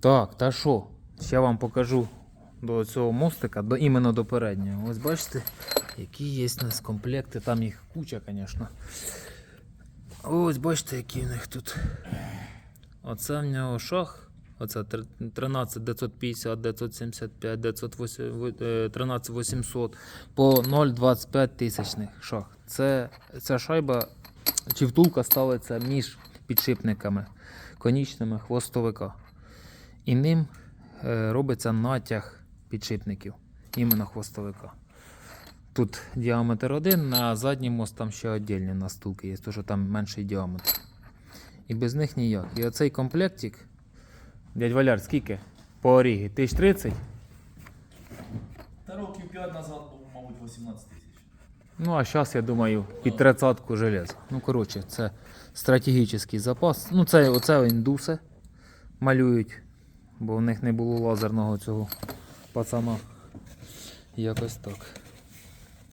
Так, та що? Ще вам покажу до цього мостика, до, іменно до переднього. Ось бачите, які є у нас комплекти, там їх куча, звісно. Ось бачите, які в них тут. Оце в нього шах. Оце тр- 13 950, 975, 908, е, 13 800 по 0,25 тисячних шах. Це, ця шайба чи втулка ставиться між підшипниками конічними хвостовика. І ним е, робиться натяг підшипників, іменно хвостовика. Тут діаметр один, на задній мост там ще віддільні настулки є, тому що там менший діаметр. І без них ніяк. І оцей комплектик, дядь Валяр, скільки? По орігі? 1030? Та років 5 назад був, мабуть, 18 тисяч. Ну, а зараз, я думаю, під тридцатку железа. Ну, коротше, це стратегічний запас. Ну, це оце індуси малюють, бо в них не було лазерного цього пацана. Якось так.